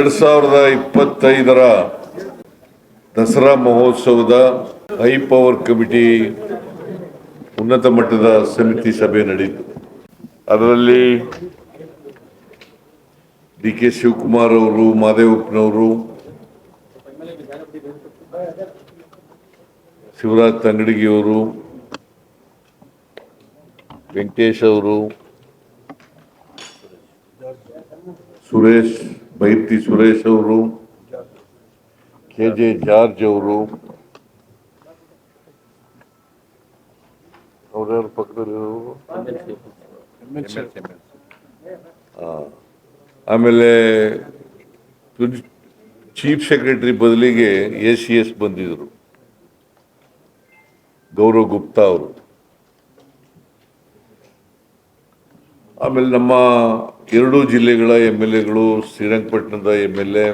ಎರಡ್ ಸಾವಿರದ ಇಪ್ಪತ್ತೈದರ ದಸರಾ ಮಹೋತ್ಸವದ ಹೈ ಪವರ್ ಕಮಿಟಿ ಉನ್ನತ ಮಟ್ಟದ ಸಮಿತಿ ಸಭೆ ನಡೆಯಿತು. ಅದರಲ್ಲಿ ಡಿ ಕೆ ಶಿವಕುಮಾರ್ ಅವರು, ಮಾದೇವಪ್ಪನವರು, ಶಿವರಾಜ್ ತಂಗಡಗಿಯವರು ವೆಂಕಟೇಶ್ ಅವರು, ಸುರೇಶ್ ಬೈತಿ ಸುರೇಶ್ ಅವರು, ಕೆ ಜೆ ಜಾರ್ಜ್ ಅವರು ಅವ್ರ್ಯಾರ ಪಕ್ಕದಲ್ಲಿರೋರು ಆಮೇಲೆ ಚೀಫ್ ಸೆಕ್ರೆಟರಿ ಬದಲಿಗೆ ಎ ಸಿ ಎಸ್ ಬಂದಿದ್ರು. ಗೌರವ್ ಗುಪ್ತಾ ಅವರು. ಆಮೇಲೆ ನಮ್ಮ ಎರಡೂ ಜಿಲ್ಲೆಗಳ ಎಂ ಎಲ್ ಎಗಳು, ಶ್ರೀರಂಗಪಟ್ಟಣದ ಎಂ ಎಲ್ ಎ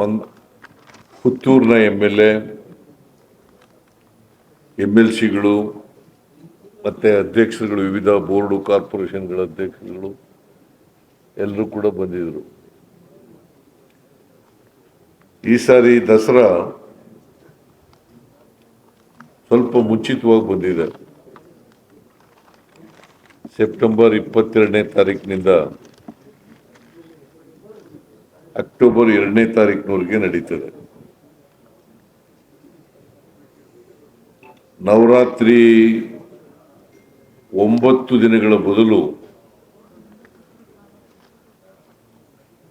ಮಂಗ್, ಪುತ್ತೂರಿನ ಎಂ ಎಲ್ ಎಂ ಎಲ್ ಸಿಗಳು, ಮತ್ತು ಅಧ್ಯಕ್ಷರುಗಳು, ವಿವಿಧ ಬೋರ್ಡು, ಕಾರ್ಪೊರೇಷನ್ಗಳ ಅಧ್ಯಕ್ಷರುಗಳು, ಎಲ್ಲರೂ ಕೂಡ ಬಂದಿದ್ದರು. ಈ ಸಾರಿ ದಸರಾ ಸ್ವಲ್ಪ ಮುಂಚಿತವಾಗಿ ಬಂದಿದೆ. ಸೆಪ್ಟೆಂಬರ್ ಇಪ್ಪತ್ತೆರಡನೇ ತಾರೀಕಿನಿಂದ ಅಕ್ಟೋಬರ್ ಎರಡನೇ ತಾರೀಕಿನವರೆಗೆ ನಡೀತದೆ. ನವರಾತ್ರಿ ಒಂಬತ್ತು ದಿನಗಳ ಬದಲು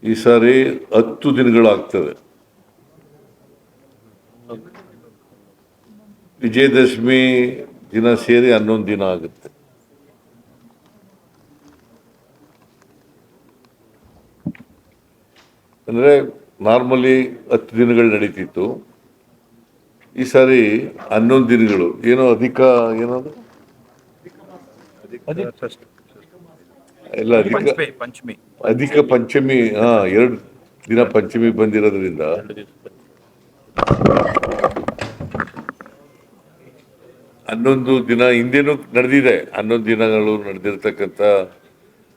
ಈ ಸಾರಿ ಹತ್ತು ದಿನಗಳಾಗ್ತದೆ. ವಿಜಯದಶಮಿ ದಿನ ಸೇರಿ ಹನ್ನೊಂದು ದಿನ ಆಗುತ್ತೆ. ಅಂದ್ರೆ ನಾರ್ಮಲಿ ಹತ್ತು ದಿನಗಳು ನಡೀತಿತ್ತು. ಈ ಸಾರಿ ಹನ್ನೊಂದು ದಿನಗಳು. ಏನೋ ಅಧಿಕ ಏನದು? ಎಲ್ಲ ಅಧಿಕ ಪಂಚಮಿ ಪಂಚಮಿ. ಅಧಿಕ ಪಂಚಮಿ ಹಾ ಎರಡು ದಿನ ಪಂಚಮಿ ಬಂದಿರೋದ್ರಿಂದ. ಹನ್ನೊಂದು ದಿನ ಹಿಂದೆನೂ ನಡೆದಿದೆ. ಹನ್ನೊಂದು ದಿನಗಳು ನಡೆದಿರ್ತಕ್ಕಂಥ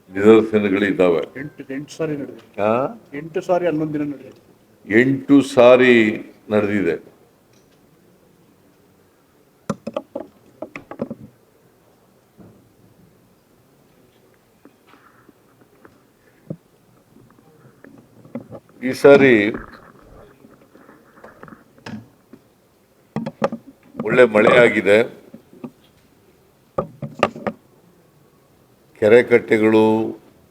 ನಿದರ್ಶನಗಳು ಇದ್ದಾವೆ. ಎಂಟು ಎಂಟು ಸಾರಿ ನಡೆದಿದೆ. ಆ? ಎಂಟು ಸಾರಿ ಹನ್ನೊಂದು ದಿನ ನಡೆದಿದೆ. ಎಂಟು ಸಾರಿ ನಡೆದಿದೆ. ಈ ಸಾರಿ ಒಳ್ಳೆ ಮಳೆ ಆಗಿದೆ. ಕೆರೆ ಕಟ್ಟೆಗಳು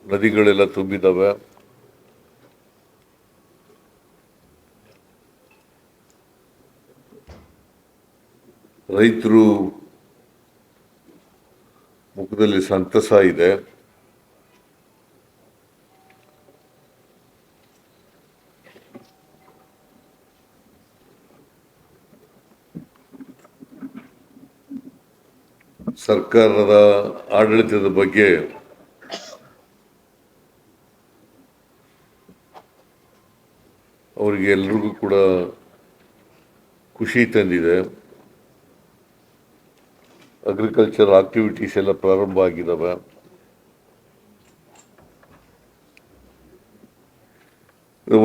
ನದಿಗಳೆಲ್ಲ ತುಂಬಿದ್ದಾವೆ ರೈತರು ಮುಖದಲ್ಲಿ ಸಂತಸ ಇದೆ. ಸರ್ಕಾರದ ಆಡಳಿತದ ಬಗ್ಗೆ ಅವರಿಗೆ ಎಲ್ರಿಗೂ ಕೂಡ ಖುಷಿ ತಂದಿದೆ. ಅಗ್ರಿಕಲ್ಚರ್ ಆಕ್ಟಿವಿಟೀಸ್ ಎಲ್ಲ ಪ್ರಾರಂಭ ಆಗಿದ್ದಾವೆ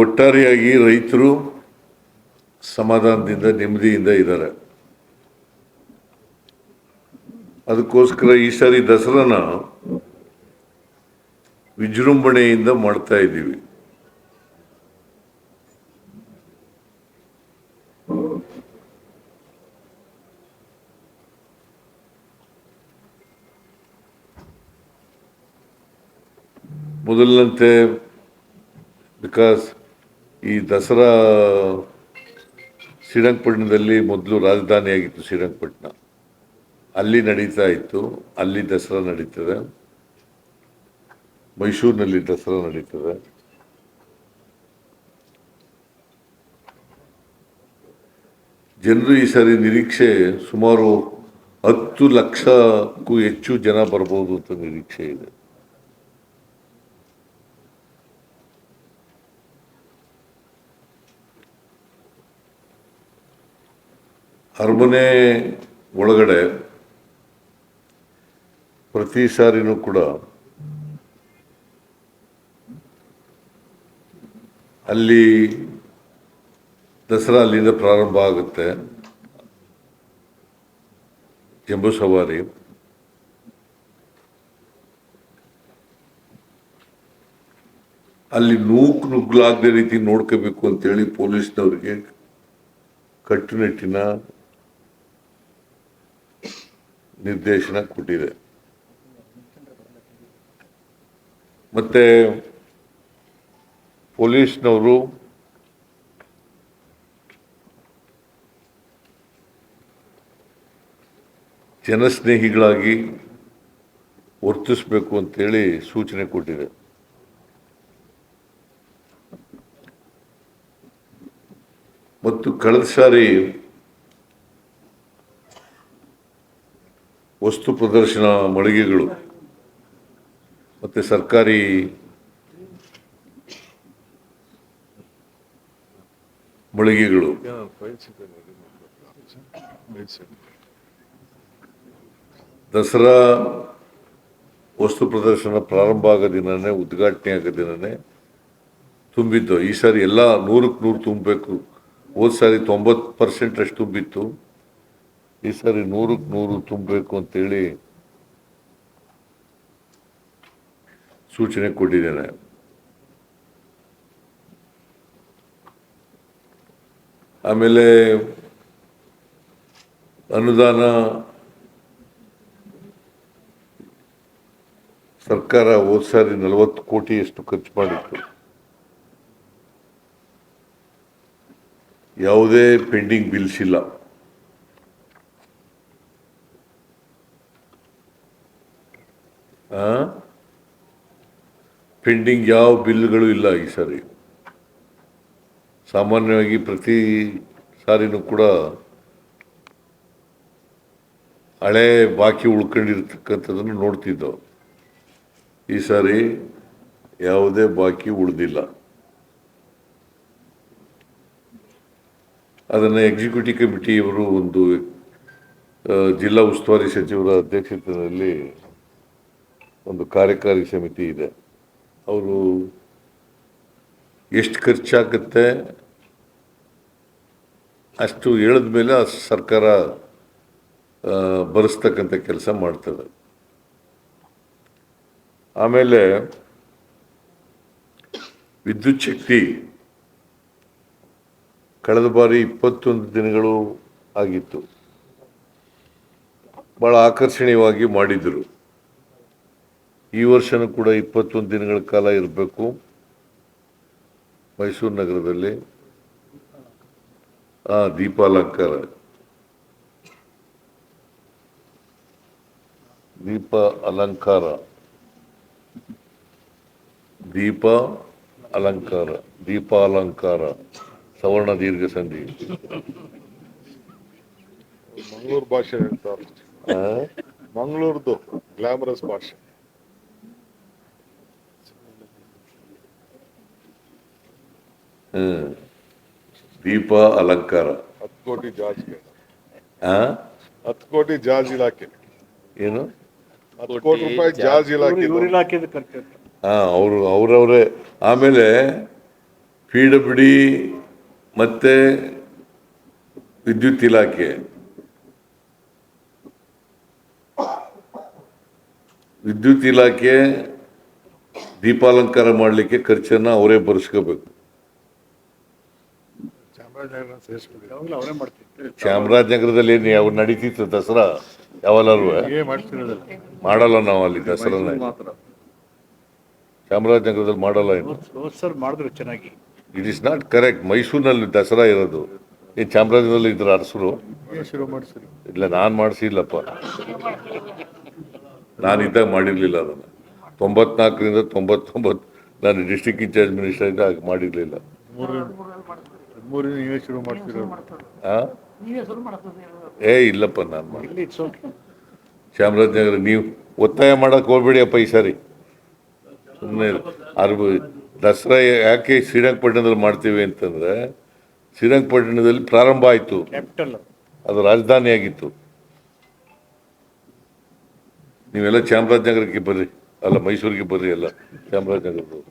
ಒಟ್ಟಾರೆಯಾಗಿ ರೈತರು ಸಮಾಧಾನದಿಂದ, ನೆಮ್ಮದಿಯಿಂದ ಇದ್ದಾರೆ. ಅದಕ್ಕೋಸ್ಕರ ಈ ಸಾರಿ ದಸರಾನ ವಿಜೃಂಭಣೆಯಿಂದ ಮಾಡ್ತಾ ಇದ್ದೀವಿ. ಮೊದಲಿನಂತೆ ಬಿಕಾಸ್ ಈ ದಸರಾ ಶ್ರೀರಂಗಪಟ್ಟಣದಲ್ಲಿ ಮೊದಲು ರಾಜಧಾನಿಯಾಗಿತ್ತು ಶ್ರೀರಂಗಪಟ್ಟಣ. ಅಲ್ಲಿ ನಡೀತಾ ಇತ್ತು, ಅಲ್ಲಿ ದಸರಾ ನಡೀತದೆ. ಮೈಸೂರಿನಲ್ಲಿ ದಸರಾ ನಡೀತದೆ. ಜನರು ಈ ಸಾರಿ ನಿರೀಕ್ಷೆ ಸುಮಾರು ಹತ್ತು ಲಕ್ಷಕ್ಕೂ ಹೆಚ್ಚು ಜನ ಬರ್ಬೋದು ಅಂತ ನಿರೀಕ್ಷೆ ಇದೆ. ಅರಮನೆ ಒಳಗಡೆ ಪ್ರತಿ ಸಾರಿನೂ ಕೂಡ ಅಲ್ಲಿ ದಸರಾ ಅಲ್ಲಿಂದ ಪ್ರಾರಂಭ ಆಗುತ್ತೆ ಜಂಬೂ ಸವಾರಿ. ಅಲ್ಲಿ ನೂಕು ನುಗ್ಲಾಗದ ರೀತಿ ನೋಡ್ಕೋಬೇಕು ಅಂತೇಳಿ ಪೊಲೀಸ್ನವ್ರಿಗೆ ಕಟ್ಟುನಿಟ್ಟಿನ ನಿರ್ದೇಶನ ಕೊಟ್ಟಿದೆ. ಮತ್ತೆ ಪೊಲೀಸ್ನವರು ಜನಸ್ನೇಹಿಗಳಾಗಿ ವರ್ತಿಸಬೇಕು ಅಂತೇಳಿ ಸೂಚನೆ ಕೊಟ್ಟಿದೆ. ಮತ್ತು ಕಳೆದ ಸಾರಿ ವಸ್ತು ಪ್ರದರ್ಶನ ಮಳಿಗೆಗಳು ಮತ್ತೆ ಸರ್ಕಾರಿ ಮಳಿಗೆಗಳು. ದಸರಾ ವಸ್ತು ಪ್ರದರ್ಶನ ಪ್ರಾರಂಭ ಆಗೋ ದಿನನೇ ಉದ್ಘಾಟನೆ ಆಗೋ ದಿನನೇ ತುಂಬಿದ್ದು ಈ ಸಾರಿ ಎಲ್ಲ ನೂರಕ್ಕೆ ನೂರು ತುಂಬಬೇಕು. ಹೋದ ಸಾರಿ ತೊಂಬತ್ತು ಪರ್ಸೆಂಟ್ ಅಷ್ಟು ತುಂಬಿತ್ತು. ಈ ಸಾರಿ ನೂರಕ್ಕೆ ನೂರು ತುಂಬಬೇಕು ಅಂತೇಳಿ ಸೂಚನೆ ಕೊಟ್ಟಿದ್ದೇನೆ. ಆಮೇಲೆ ಅನುದಾನ ಸರ್ಕಾರ ಹೋದ ಸಾರಿ ನಲವತ್ತು ಕೋಟಿಯಷ್ಟು ಖರ್ಚು ಮಾಡಿತ್ತು. ಯಾವುದೇ ಪೆಂಡಿಂಗ್ ಬಿಲ್ಸ್ ಇಲ್ಲ. ಪೆಂಡಿಂಗ್ ಯಾವ ಬಿಲ್ಗಳು ಇಲ್ಲ ಈ ಸಾರಿ. ಸಾಮಾನ್ಯವಾಗಿ ಪ್ರತಿ ಸಾರಿನೂ ಕೂಡ ಹಳೆ ಬಾಕಿ ಉಳ್ಕೊಂಡಿರ್ತಕ್ಕಂಥದ್ದನ್ನು ನೋಡ್ತಿದ್ದವು ಈ ಸಾರಿ ಯಾವುದೇ ಬಾಕಿ ಉಳಿದಿಲ್ಲ. ಅದನ್ನು ಎಕ್ಸಿಕ್ಯೂಟಿವ್ ಕಮಿಟಿಯವರು ಒಂದು ಜಿಲ್ಲಾ ಉಸ್ತುವಾರಿ ಸಚಿವರ ಅಧ್ಯಕ್ಷತೆಯಲ್ಲಿ ಒಂದು ಕಾರ್ಯಕಾರಿ ಸಮಿತಿ ಇದೆ. ಅವರು ಎಷ್ಟು ಖರ್ಚಾಗುತ್ತೆ ಅಷ್ಟು ಹೇಳಿದ ಮೇಲೆ ಆ ಸರ್ಕಾರ ಬರೆಸ್ತಕ್ಕಂಥ ಕೆಲಸ ಮಾಡ್ತದೆ. ಆಮೇಲೆ ವಿದ್ಯುತ್ ಶಕ್ತಿ ಕಳೆದ ಬಾರಿ ಇಪ್ಪತ್ತೊಂದು ದಿನಗಳು ಆಗಿತ್ತು. ಭಾಳ ಆಕರ್ಷಣೀಯವಾಗಿ ಮಾಡಿದರು. ಈ ವರ್ಷನೂ ಕೂಡ ಇಪ್ಪತ್ತೊಂದು ದಿನಗಳ ಕಾಲ ಇರಬೇಕು. ಮೈಸೂರು ನಗರದಲ್ಲಿ. ಆ ದೀಪಾಲಂಕಾರ. ದೀಪ ಅಲಂಕಾರ. ದೀಪ ಅಲಂಕಾರ. ದೀಪಾಲಂಕಾರ. ಸವರ್ಣ ದೀರ್ಘ ಸಂಧಿ. ಮಂಗಳೂರು ಭಾಷೆ ಹೇಳ್ತಾರೆ? ಮಂಗಳೂರ್ದು ಗ್ಲಾಮರಸ್ ಭಾಷೆ. ದೀಪ ಅಲಂಕಾರ. ಹತ್ತು ಕೋಟಿ ಜಾರ್ಜ್ ಆ? ಹತ್ತು ಕೋಟಿ ಜಾಜ್ ಇಲಾಖೆ. ಏನು? ಹತ್ತು ಕೋಟಿ ರೂಪಾಯಿ ಜಾರ್ಜ್ ಇಲಾಖೆ. ಹಾ ಅವರು ಅವರವರೇ. ಆಮೇಲೆ ಪಿ ಡಬ್ಲ್ಯೂ ಡಿ ಮತ್ತೆ ವಿದ್ಯುತ್ ಇಲಾಖೆ. ವಿದ್ಯುತ್ ಇಲಾಖೆ ದೀಪಾಲಂಕಾರ ಮಾಡಲಿಕ್ಕೆ ಖರ್ಚನ್ನ ಅವರೇ ಸೇರಿಸ್ಬಿಡಿ ಯಾವಾಗಲೂ ಅವರೇ ಮಾಡ್ತಿದ್ರು ಚಾಮರಾಜನಗರದಲ್ಲಿ ಏನು ಯಾವ ನಡೀತಿತ್ತು ದಸರಾ ಯಾವಲ್ಲರೂ ಮಾಡ್ತಿರೋದಲ್ಲ ಮಾಡಲ್ಲ ನಾವು ಅಲ್ಲಿ ದಸರಾ ಮಾತ್ರ. ಚಾಮರಾಜನಗರದಲ್ಲಿ ಮಾಡಲ್ಲ ಏನು ಹೋದ್ ಸರ್ ಮಾಡಿದ್ರು ಚೆನ್ನಾಗಿ. ಇಟ್ ಇಸ್ ನಾಟ್ ಕರೆಕ್ಟ್ ಮೈಸೂರಿನಲ್ಲಿ ದಸರಾ ಇರೋದು. ಈ ಚಾಮರಾಜನಗರದಲ್ಲಿ ಇದ್ರ ಅರಸರು? ಏನ್ ಶುರು ಮಾಡಿಸಿರಿ. ಇಲ್ಲ ನಾನು ಮಾಡಿಸಿಲ್ಲಪ್ಪ. ನಾನು ಇದ್ದಾಗ ಮಾಡಿರ್ಲಿಲ್ಲ ಅದನ್ನು. ತೊಂಬತ್ನಾಲ್ಕರಿಂದ ತೊಂಬತ್ತೊಂಬತ್ತು ನಾನು ಡಿಸ್ಟಿಕ್ ಇನ್ಚಾರ್ಜ್ ಮಿನಿಸ್ಟರ್ ಇದ್ದಾಗ ಮಾಡಿರ್ಲಿಲ್ಲ. ಮೂರಿಂದ ನೀವೇ ಶುರು ಮಾಡ್ತಿರೋದು. ಆ? ಏ ಇಲ್ಲಪ್ಪ ನಾನು ಮಾಡಿ ಇಟ್ಸ್ ಓಕೆ ಚಾಮರಾಜನಗರ ನೀವು ಒತ್ತಾಯ ಮಾಡಕ್ ಹೋಗ್ಬೇಡಿ ಅಪ್ಪ ಈ ಸಾರಿ. ಸುಮ್ಮನೆ ಅರ್ಬ ದಸರಾ ಯಾಕೆ ಶ್ರೀರಂಗಪಟ್ಟಣದಲ್ಲಿ ಮಾಡ್ತೀವಿ ಅಂತಂದ್ರೆ ಶ್ರೀರಂಗಪಟ್ಟಣದಲ್ಲಿ ಪ್ರಾರಂಭ ಆಯಿತು. ಕ್ಯಾಪಿಟಲ್ ಅದು ರಾಜಧಾನಿ ಆಗಿತ್ತು ನೀವೆಲ್ಲ ಚಾಮರಾಜನಗರಕ್ಕೆ ಬರ್ರಿ. ಅಲ್ಲ ಮೈಸೂರಿಗೆ ಬರ್ರಿ ಎಲ್ಲ. ಚಾಮರಾಜನಗರದವರು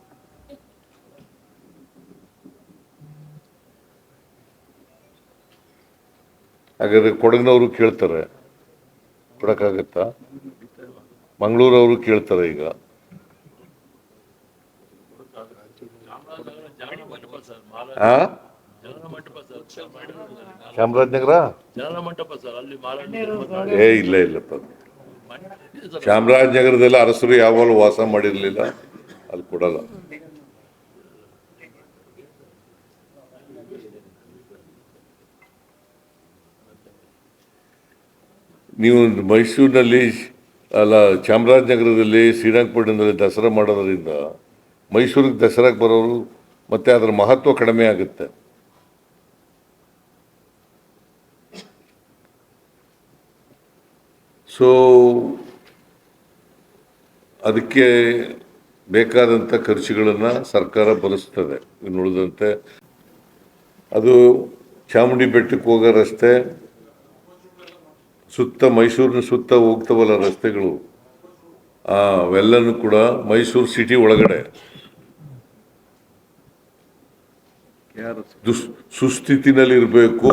ಹಾಗಾದ್ರೆ ಕೊಡಗಿನವರು ಕೇಳ್ತಾರೆ. ಕೊಡಕ್ಕಾಗತ್ತಾ? ಮಂಗಳೂರವರು ಕೇಳ್ತಾರೆ ಈಗ? ಚಾಮರಾಜನಗರ? ಏ, ಇಲ್ಲ, ಇಲ್ಲಪ್ಪ. ಚಾಮರಾಜನಗರದಲ್ಲಿ ಅರಸರು ಯಾವಾಗಲೂ ವಾಸ ಮಾಡಿರಲಿಲ್ಲ. ಅಲ್ಲಿ ಕೊಡಲ್ಲ. ನೀವು ಮೈಸೂರಿನಲ್ಲಿ ಅಲ್ಲ, ಚಾಮರಾಜನಗರದಲ್ಲಿ ಶ್ರೀರಂಗಪಟ್ಟಣದಲ್ಲಿ ದಸರಾ ಮಾಡೋದರಿಂದ ಮೈಸೂರಿಗೆ ದಸರಾಗೆ ಬರೋರು ಮತ್ತೆ ಅದರ ಮಹತ್ವ ಕಡಿಮೆ ಆಗುತ್ತೆ. ಸೊ ಅದಕ್ಕೆ ಬೇಕಾದಂಥ ಖರ್ಚುಗಳನ್ನು ಸರ್ಕಾರ ಭರಿಸ್ತದೆ. ಇನ್ನು ಉಳಿದಂತೆ ಅದು ಚಾಮುಂಡಿ ಬೆಟ್ಟಕ್ಕೆ ಹೋಗೋ ರಸ್ತೆ ಸುತ್ತ ಮೈಸೂರಿನ ಸುತ್ತ ಹೋಗ್ತವಲ್ಲ ರಸ್ತೆಗಳು ಆ, ಅವೆಲ್ಲನೂ ಕೂಡ ಮೈಸೂರು ಸಿಟಿ ಒಳಗಡೆ. ದುಸ್ ಸುಸ್ಥಿತಿನಲ್ಲಿರಬೇಕು.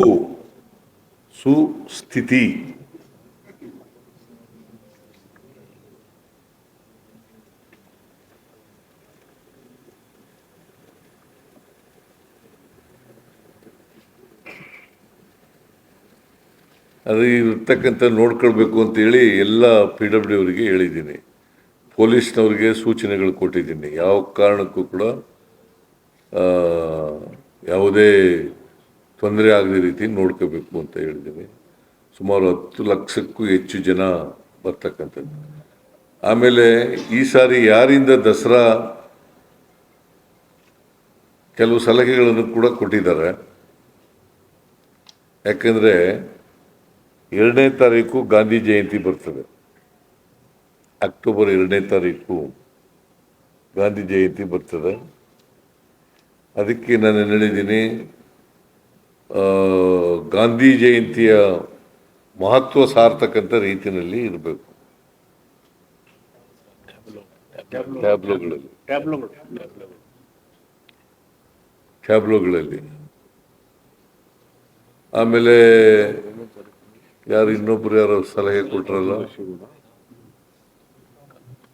ಸುಸ್ಥಿತಿ. ಅದು ಇರ್ತಕ್ಕಂಥ ನೋಡ್ಕೊಳ್ಬೇಕು ಅಂತೇಳಿ ಎಲ್ಲ ಪಿ ಡಬ್ಲ್ಯೂ ಅವರಿಗೆ ಹೇಳಿದ್ದೀನಿ. ಪೊಲೀಸ್ನವ್ರಿಗೆ ಸೂಚನೆಗಳು ಕೊಟ್ಟಿದ್ದೀನಿ. ಯಾವ ಕಾರಣಕ್ಕೂ ಕೂಡ ಯಾವುದೇ ತೊಂದರೆ ಆಗದ ರೀತಿ ನೋಡ್ಕೋಬೇಕು ಅಂತ ಹೇಳಿದ್ದೀನಿ. ಸುಮಾರು ಹತ್ತು ಲಕ್ಷಕ್ಕೂ ಹೆಚ್ಚು ಜನ ಬರ್ತಕ್ಕಂಥದ್ದು. ಆಮೇಲೆ ಈ ಸಾರಿ ಯಾರಿಂದ ದಸರಾ ಕೆಲವು ಸಲಹೆಗಳನ್ನು ಕೂಡ ಕೊಟ್ಟಿದ್ದಾರೆ. ಯಾಕಂದರೆ ಎರಡನೇ ತಾರೀಕು ಗಾಂಧಿ ಜಯಂತಿ ಬರ್ತದೆ. ಅಕ್ಟೋಬರ್ ಎರಡನೇ ತಾರೀಕು ಗಾಂಧಿ ಜಯಂತಿ ಬರ್ತದೆ. ಅದಕ್ಕೆ ನಾನು ಹೇಳಿದ್ದೀನಿ ಗಾಂಧಿ ಜಯಂತಿಯ ಮಹತ್ವ ಸಾರ್ತಕ್ಕಂಥ ರೀತಿಯಲ್ಲಿ ಇರಬೇಕು. ಟ್ಯಾಬ್ಲೋಗಳಲ್ಲಿ. ಟ್ಯಾಬ್ಲೋಗಳು ಟ್ಯಾಬ್ಲೋಗಳಲ್ಲಿ. ಆಮೇಲೆ ಯಾರು ಇನ್ನೊಬ್ರು ಯಾರೋ ಸಲಹೆ ಕೊಟ್ರಲ್ಲ?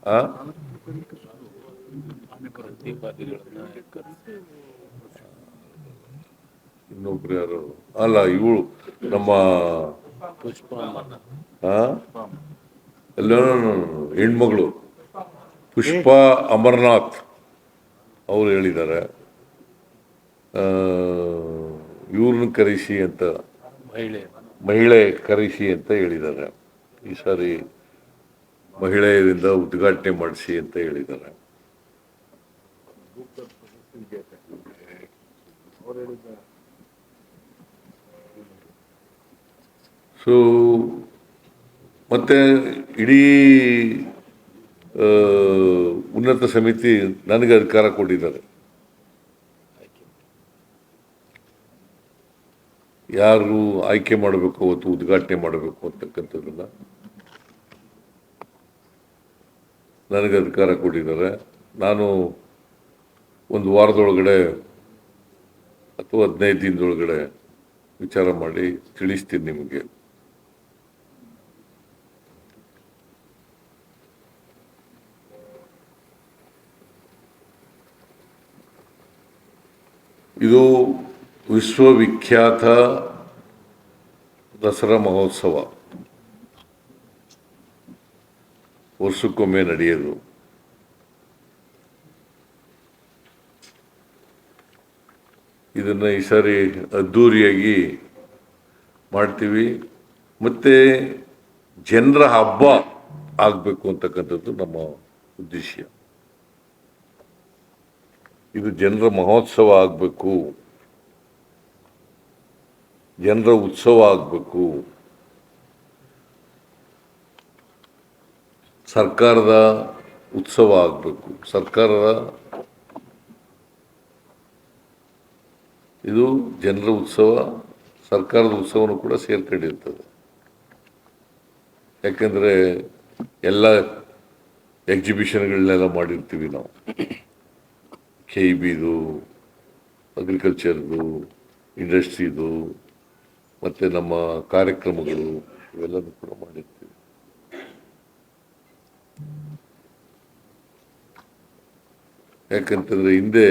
ಆ? ಇನ್ನೊಬ್ರು ಯಾರು? ಅಲ್ಲ, ಇವಳು ನಮ್ಮ? ಎಲ್ಲ ಹೆಣ್ಮಗಳು. ಪುಷ್ಪ ಅಮರನಾಥ್ ಅವರು ಹೇಳಿದ್ದಾರೆ. ಇವ್ರನ್ನ ಕರೆಸಿ ಅಂತ. ಮಹಿಳೆ ಮಹಿಳೆ ಕರೆಸಿ ಅಂತ ಹೇಳಿದ್ದಾರೆ. ಈ ಸಾರಿ ಮಹಿಳೆಯರಿಂದ ಉದ್ಘಾಟನೆ ಮಾಡಿಸಿ ಅಂತ ಹೇಳಿದ್ದಾರೆ. ಸೊ ಮತ್ತೆ ಇಡೀ ಉನ್ನತ ಸಮಿತಿ ನನಗೆ ಅಧಿಕಾರ ಕೊಟ್ಟಿದ್ದಾರೆ. ಯಾರು ಆಯ್ಕೆ ಮಾಡಬೇಕು ಅವತ್ತು ಉದ್ಘಾಟನೆ ಮಾಡಬೇಕು ಅಂತಕ್ಕಂಥದ್ದನ್ನ ನನಗೆ ಅಧಿಕಾರ ಕೊಟ್ಟಿದ್ದಾರೆ. ನಾನು ಒಂದು ವಾರದೊಳಗಡೆ ಅಥವಾ ಹದಿನೈದು ದಿನದೊಳಗಡೆ ವಿಚಾರ ಮಾಡಿ ತಿಳಿಸ್ತೀನಿ ನಿಮಗೆ. ಇದು ವಿಶ್ವವಿಖ್ಯಾತ ದಸರಾ ಮಹೋತ್ಸವ. ವರ್ಷಕ್ಕೊಮ್ಮೆ ನಡೆಯೋದು. ಇದನ್ನು ಈ ಸಾರಿ ಅದ್ಧೂರಿಯಾಗಿ ಮಾಡ್ತೀವಿ. ಮತ್ತು ಜನರ ಹಬ್ಬ ಆಗಬೇಕು ಅಂತಕ್ಕಂಥದ್ದು ನಮ್ಮ ಉದ್ದೇಶ. ಇದು ಜನರ ಮಹೋತ್ಸವ ಆಗಬೇಕು. ಜನರ ಉತ್ಸವ ಆಗಬೇಕು. ಸರ್ಕಾರದ ಉತ್ಸವ ಆಗಬೇಕು. ಸರ್ಕಾರದ ಇದು ಜನರ ಉತ್ಸವ, ಸರ್ಕಾರದ ಉತ್ಸವನೂ ಕೂಡ ಸೇರ್ಕೊಂಡಿರ್ತದೆ. ಯಾಕೆಂದರೆ ಎಲ್ಲ ಎಕ್ಸಿಬಿಷನ್ಗಳನ್ನೆಲ್ಲ ಮಾಡಿರ್ತೀವಿ ನಾವು. ಕೆ ಇ ಬಿದು ಅಗ್ರಿಕಲ್ಚರ್ದು ಇಂಡಸ್ಟ್ರಿದು ಮತ್ತು ನಮ್ಮ ಕಾರ್ಯಕ್ರಮಗಳು ಇವೆಲ್ಲನೂ ಕೂಡ ಮಾಡಿರ್ತೀವಿ. ಯಾಕಂತಂದ್ರೆ ಹಿಂದೆ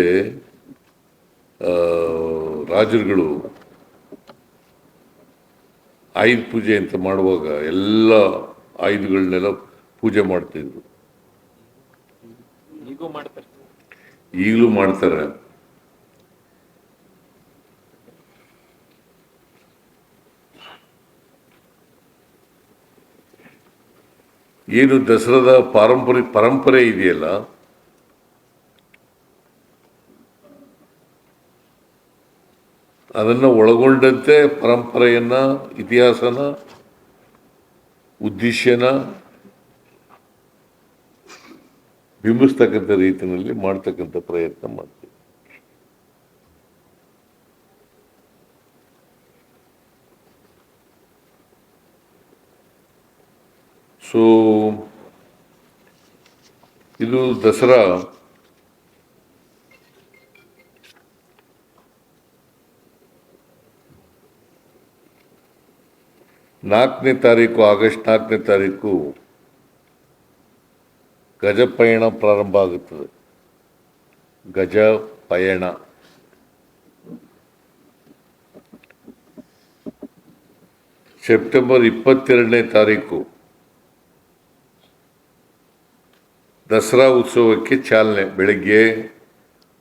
ರಾಜರುಗಳು ಆಯುಧ ಪೂಜೆ ಅಂತ ಮಾಡುವಾಗ ಎಲ್ಲ ಆಯುಧಗಳನ್ನೆಲ್ಲ ಪೂಜೆ ಮಾಡ್ತಿದ್ರು. ಈಗಲೂ ಮಾಡ್ತಾರೆ. ಏನು ದಸರಾದ ಪಾರಂಪರಿ ಪರಂಪರೆ ಇದೆಯಲ್ಲ? ಅದನ್ನು ಒಳಗೊಂಡಂತೆ ಪರಂಪರೆಯನ್ನ, ಇತಿಹಾಸನ, ಉದ್ದೇಶನ ಬಿಂಬಿಸ್ತಕ್ಕಂಥ ರೀತಿಯಲ್ಲಿ ಮಾಡ್ತಕ್ಕಂಥ ಪ್ರಯತ್ನ ಮಾಡ್ತೀವಿ. ಸೊ ಇದು ದಸರಾ. ನಾಲ್ಕನೇ ತಾರೀಕು, ಆಗಸ್ಟ್ ನಾಲ್ಕನೇ ತಾರೀಕು ಗಜಪಯಣ ಪ್ರಾರಂಭ ಆಗುತ್ತದೆ. ಗಜ ಪಯಣ ಸೆಪ್ಟೆಂಬರ್ ಇಪ್ಪತ್ತೆರಡನೇ ತಾರೀಕು. ದಸರಾ ಉತ್ಸವಕ್ಕೆ ಚಾಲನೆ ಬೆಳಗ್ಗೆ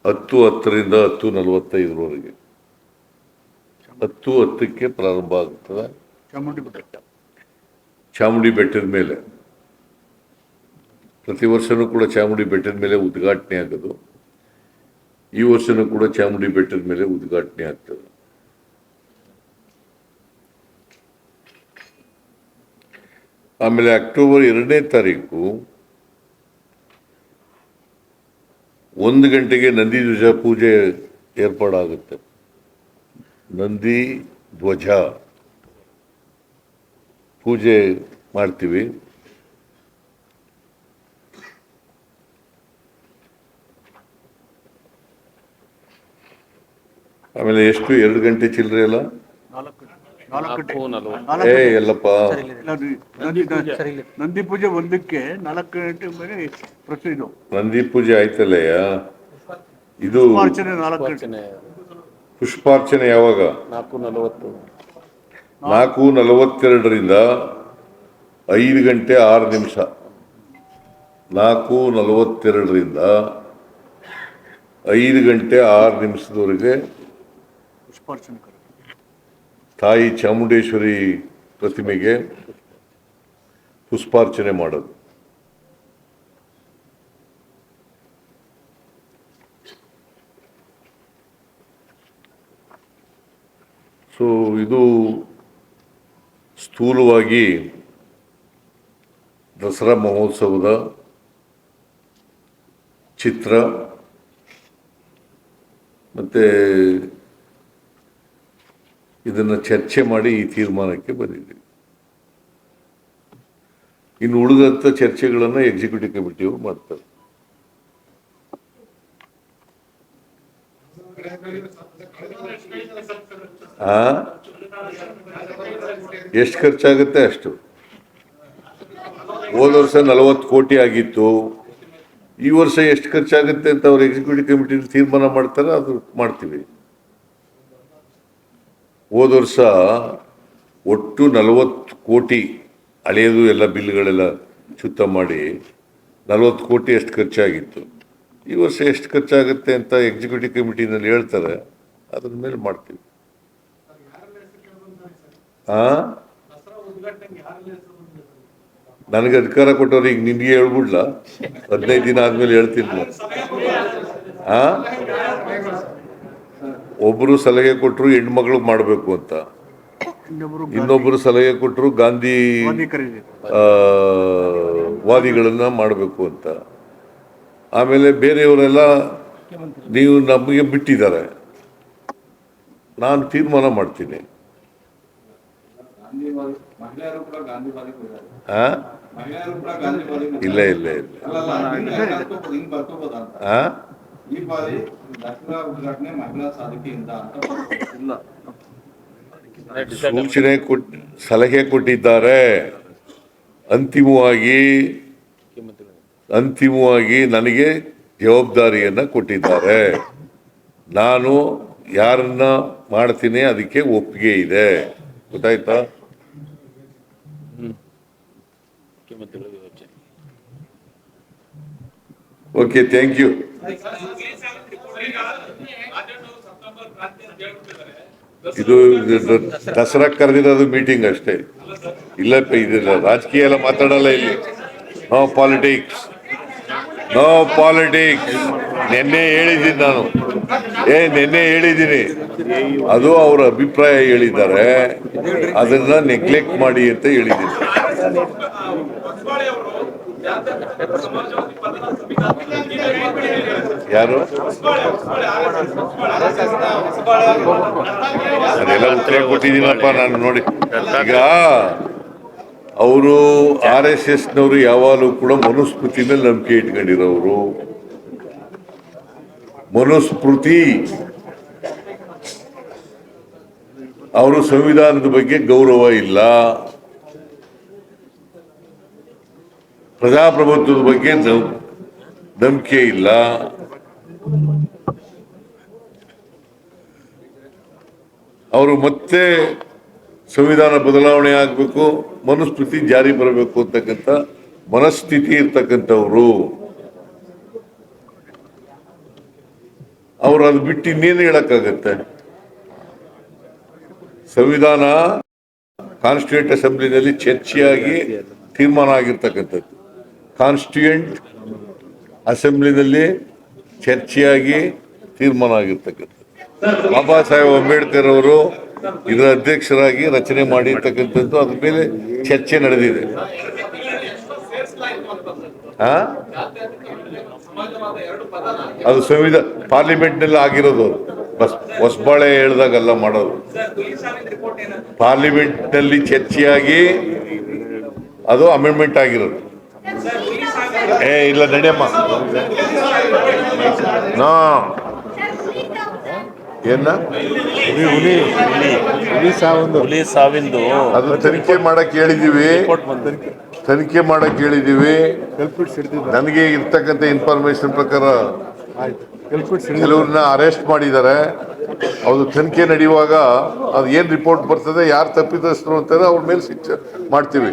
ಹತ್ತು ಹತ್ತರಿಂದ ಹತ್ತು ನಲವತ್ತೈದರವರೆಗೆ. ಹತ್ತು ಹತ್ತಕ್ಕೆ ಪ್ರಾರಂಭ ಆಗ್ತದೆ. ಚಾಮುಂಡಿ ಬೆಟ್ಟ. ಚಾಮುಂಡಿ ಬೆಟ್ಟದ ಮೇಲೆ. ಪ್ರತಿ ವರ್ಷನೂ ಕೂಡ ಚಾಮುಂಡಿ ಬೆಟ್ಟದ ಮೇಲೆ ಉದ್ಘಾಟನೆ ಆಗೋದು. ಈ ವರ್ಷನೂ ಕೂಡ ಚಾಮುಂಡಿ ಬೆಟ್ಟದ ಮೇಲೆ ಉದ್ಘಾಟನೆ ಆಗ್ತದೆ. ಆಮೇಲೆ ಅಕ್ಟೋಬರ್ ಎರಡನೇ ತಾರೀಕು ಒಂದು ಗಂಟೆಗೆ ನಂದಿ ಧ್ವಜ ಪೂಜೆ ಏರ್ಪಾಡಾಗುತ್ತೆ. ನಂದಿ ಧ್ವಜ ಪೂಜೆ ಮಾಡ್ತೀವಿ. ಆಮೇಲೆ ಎಷ್ಟು? ಎರಡು ಗಂಟೆ ಚಿಲ್ಲರೆ ಅಲ್ಲ ನಾಲ್ಕು ನಾಲ್ಕು ನಾಲ್ಕು ನಲವತ್ತು ಏ ಎಲ್ಲಪ್ಪ. ನಂದಿ- ಪೂಜೆ. ಒಂದಕ್ಕೆ ನಾಲ್ಕು ಗಂಟೆ ಮೇಲೆ ಪ್ರಸಿದ್ಧ ನಂದಿ ಪೂಜೆ ಆಯ್ತಲ್ಲಯ್ಯ ಇದು ಅರ್ಚನೆ ನಾಲ್ಕು ಗಂಟೆ. ಅರ್ಚನೆ ಪುಷ್ಪಾರ್ಚನೆ ಯಾವಾಗ? ನಾಲ್ಕು ನಲವತ್ತು. ನಾಲ್ಕು ನಲವತ್ತೆರಡರಿಂದ ಐದು ಗಂಟೆ ಆರು ನಿಮಿಷ. ನಾಲ್ಕು ನಲವತ್ತೆರಡರಿಂದ ಐದು ಗಂಟೆ ಆರು ನಿಮಿಷದವರೆಗೆ ಪುಷ್ಪಾರ್ಚನೆ. ತಾಯಿ ಚಾಮುಂಡೇಶ್ವರಿ ಪ್ರತಿಮೆಗೆ ಪುಷ್ಪಾರ್ಚನೆ ಮಾಡೋದು. ಸೊ ಇದು ಸ್ಥೂಲವಾಗಿ ದಸರಾ ಮಹೋತ್ಸವದ ಚಿತ್ರ ಮತ್ತೆ ಇದನ್ನು ಚರ್ಚೆ ಮಾಡಿ ಈ ತೀರ್ಮಾನಕ್ಕೆ ಬಂದಿದ್ದೀವಿ ಇನ್ನು ಉಳಿದಂಥ ಚರ್ಚೆಗಳನ್ನು ಎಕ್ಸಿಕ್ಯೂಟಿವ್ ಕಮಿಟಿಯವರು ಮಾಡ್ತಾರೆ. ಆ? ಎಷ್ಟು ಖರ್ಚಾಗುತ್ತೆ ಅಷ್ಟು? ಹೋದ ವರ್ಷ ನಲವತ್ತು ಕೋಟಿ ಆಗಿತ್ತು. ಈ ವರ್ಷ ಎಷ್ಟು ಖರ್ಚಾಗುತ್ತೆ ಅಂತ ಅವ್ರು ಎಕ್ಸಿಕ್ಯೂಟಿವ್ ಕಮಿಟಿ ತೀರ್ಮಾನ ಮಾಡ್ತಾರೆ ಅದು ಮಾಡ್ತೀವಿ. ಹೋದ ವರ್ಷ ಒಟ್ಟು ನಲವತ್ತು ಕೋಟಿ ಹಳೆಯದು ಎಲ್ಲ ಬಿಲ್ಗಳೆಲ್ಲ ಚುತ್ತ ಮಾಡಿ ನಲವತ್ತು ಕೋಟಿ ಎಷ್ಟು ಖರ್ಚಾಗಿತ್ತು. ಈ ವರ್ಷ ಎಷ್ಟು ಖರ್ಚಾಗುತ್ತೆ ಅಂತ ಎಕ್ಸಿಕ್ಯೂಟಿವ್ ಕಮಿಟಿನಲ್ಲಿ ಹೇಳ್ತಾರೆ. ಅದ್ರ ಮೇಲೆ ಮಾಡ್ತೀವಿ. ಹಾಂ ನನಗೆ ಅಧಿಕಾರ ಕೊಟ್ಟವ್ರು ಈಗ ನಿನ್ಗೆ ಹೇಳ್ಬಿಡ್ಲಾ? ಹದಿನೈದು ದಿನ ಆದ್ಮೇಲೆ ಹೇಳ್ತೀನಿ ನಾನು. ಆ ಒಬ್ರು ಸಲಹೆ ಕೊಟ್ಟರು ಹೆಣ್ಮಗಳು ಮಾಡಬೇಕು ಅಂತ. ಇನ್ನೊಬ್ಬರು ಸಲಹೆ ಕೊಟ್ಟರು ಗಾಂಧಿ ವಾದಿಗಳನ್ನು ಮಾಡಬೇಕು ಅಂತ. ಆಮೇಲೆ ಬೇರೆಯವರೆಲ್ಲ ನೀವು ನಮಗೆ ಬಿಟ್ಟಿದ್ದಾರೆ. ನಾನು ತೀರ್ಮಾನ ಮಾಡ್ತೀನಿ. ಇಲ್ಲ ಇಲ್ಲ ಇಲ್ಲ. ಈ ಬಾರಿ ದಸರಾ ಉದ್ಘಾಟನೆ ಮಹಿಳಾ ಸಾಧಕಿಯಿಂದ ಅಂತ ಇಲ್ಲ. ಸೂಚನೆ ಕೊಟ್ ಸಲಹೆ ಕೊಟ್ಟಿದ್ದಾರೆ. ಅಂತಿಮವಾಗಿ ಅಂತಿಮವಾಗಿ ನನಗೆ ಜವಾಬ್ದಾರಿಯನ್ನು ಕೊಟ್ಟಿದ್ದಾರೆ. ನಾನು ಯಾರನ್ನ ಮಾಡ್ತೀನಿ ಅದಕ್ಕೆ ಒಪ್ಪಿಗೆ ಇದೆ. ಗೊತ್ತಾಯ್ತಾ? ಓಕೆ ಥ್ಯಾಂಕ್ ಯು ಇದು ದಸರಾ ಕರೆದಿರೋದು ಮೀಟಿಂಗ್ ಅಷ್ಟೇ. ಇಲ್ಲ ಇದಿಲ್ಲ ರಾಜಕೀಯ ಎಲ್ಲ ಮಾತಾಡಲ್ಲ ಇಲ್ಲಿ. ನೋ ಪಾಲಿಟಿಕ್ಸ್ ನೋ ಪಾಲಿಟಿಕ್ಸ್ ನಿನ್ನೆ ಹೇಳಿದ್ದೀನಿ ನಾನು. ಏ, ನಿನ್ನೆ ಹೇಳಿದ್ದೀನಿ. ಅದು ಅವರ ಅಭಿಪ್ರಾಯ ಹೇಳಿದ್ದಾರೆ. ಅದನ್ನ ನೆಗ್ಲೆಕ್ಟ್ ಮಾಡಿ ಅಂತ ಹೇಳಿದ್ದೀನಿ. ಯಾರು? ಅದೆಲ್ಲ ಉತ್ತರ ಕೊಟ್ಟಿದ್ದೀನಪ್ಪ ನಾನು ನೋಡಿ. ಈಗ ಅವರು ಆರ್ ಎಸ್ ಎಸ್ನವರು ಯಾವಾಗಲೂ ಕೂಡ ಮನುಸ್ಮೃತಿ ಮೇಲೆ ನಂಬಿಕೆ ಇಟ್ಕೊಂಡಿರೋರು. ಮನುಸ್ಮೃತಿ. ಅವರು ಸಂವಿಧಾನದ ಬಗ್ಗೆ ಗೌರವ ಇಲ್ಲ. ಪ್ರಜಾಪ್ರಭುತ್ವದ ಬಗ್ಗೆ ನಂಬಿಕೆ ಇಲ್ಲ. ಅವರು ಮತ್ತೆ ಸಂವಿಧಾನ ಬದಲಾವಣೆ ಆಗಬೇಕು ಮನುಸ್ಮೃತಿ ಜಾರಿ ಬರಬೇಕು ಅಂತಕ್ಕಂಥ ಮನಸ್ಥಿತಿ ಇರ್ತಕ್ಕಂಥವ್ರು. ಅವರು ಅದು ಬಿಟ್ಟು ಇನ್ನೇನು ಹೇಳಕ್ಕಾಗತ್ತೆ? ಸಂವಿಧಾನ ಕಾನ್ಸ್ಟಿಟ್ಯೂಟ್ ಅಸೆಂಬ್ಲಿನಲ್ಲಿ ಚರ್ಚೆಯಾಗಿ ತೀರ್ಮಾನ ಆಗಿರ್ತಕ್ಕಂಥದ್ದು. ಕಾನ್ಸ್ಟಿಟ್ಯೂಂಟ್ ಅಸೆಂಬ್ಲಿನಲ್ಲಿ ಚರ್ಚೆಯಾಗಿ ತೀರ್ಮಾನ ಆಗಿರ್ತಕ್ಕಂಥದ್ದು ಬಾಬಾ ಸಾಹೇಬ್ ಅಂಬೇಡ್ಕರ್ ಅವರು ಇದರ ಅಧ್ಯಕ್ಷರಾಗಿ ರಚನೆ ಮಾಡಿರ್ತಕ್ಕಂಥದ್ದು, ಅದ್ರ ಮೇಲೆ ಚರ್ಚೆ ನಡೆದಿದೆ? ಅದು ಸಂವಿಧಾನ ಪಾರ್ಲಿಮೆಂಟ್ನಲ್ಲಿ ಆಗಿರೋದು. ಬಸ್, ಹೊಸಬಾಳೆ ಹೇಳ್ದಾಗೆಲ್ಲ ಮಾಡೋದು ಪಾರ್ಲಿಮೆಂಟ್ನಲ್ಲಿ ಚರ್ಚೆಯಾಗಿ ಅದು ಅಮೆಂಡ್ಮೆಂಟ್ ಆಗಿರೋದು ಏ ಇಲ್ಲ ನಡಿಯಮ್ಮ. ನಾ. ಏನ ಹುಲಿ ಸಾವಿಂದು. ಅದು ತನಿಖೆ ಮಾಡಕ್ ಹೇಳಿದೀವಿ. ರಿಪೋರ್ಟ್ ಬಂದ. ತನಿಖೆ ಮಾಡಕ್ ಹೇಳಿದೀವಿ. ನನಗೆ ಇರ್ತಕ್ಕಂಥ ಇನ್ಫಾರ್ಮೇಶನ್ ಪ್ರಕಾರ ಕೆಲವ್ರನ್ನ ಅರೆಸ್ಟ್ ಮಾಡಿದ್ದಾರೆ. ಅದು ತನಿಖೆ ನಡೆಯುವಾಗ ಅದು ಏನು ರಿಪೋರ್ಟ್ ಬರ್ತದೆ ಯಾರು ತಪ್ಪಿತಸ್ಥರು ಅಂತಾರೆ ಅವ್ರ ಮೇಲೆ ಶಿಕ್ಷೆ ಮಾಡ್ತೀವಿ.